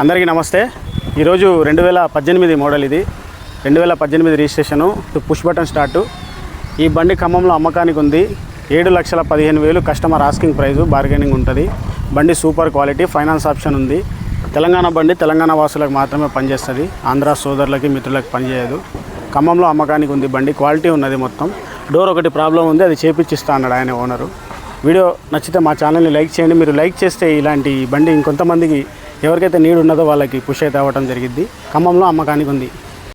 అందరికీ నమస్తే. ఈరోజు రెండు వేల పద్దెనిమిది మోడల్ ఇది. రెండు వేల పద్దెనిమిది రిజిస్ట్రేషను పుష్ బటన్ స్టార్టు. ఈ బండి ఖమ్మంలో అమ్మకానికి ఉంది. ఏడు లక్షల పదిహేను వేలు కస్టమర్ ఆస్కింగ్ ప్రైజు బార్గెనింగ్ ఉంటుంది. బండి సూపర్ క్వాలిటీ ఫైనాన్స్ ఆప్షన్ ఉంది. తెలంగాణ బండి తెలంగాణ వాసులకు మాత్రమే పనిచేస్తుంది. ఆంధ్ర సోదరులకి మిత్రులకు పనిచేయదు. ఖమ్మంలో అమ్మకానికి ఉంది బండి క్వాలిటీ ఉన్నది మొత్తం. డోర్ ఒకటి ప్రాబ్లం ఉంది అది చేపించిస్తా అన్నాడు ఆయన ఓనరు. వీడియో నచ్చితే మా ఛానల్ని లైక్ చేయండి. మీరు లైక్ చేస్తే ఇలాంటి బండి ఇంకొంతమందికి ఎవరికైతే నీడు ఉన్నదో వాళ్ళకి పుష్ అయితే అవ్వటం జరిగింది ఖమ్మంలో అమ్మకానికి ఉంది.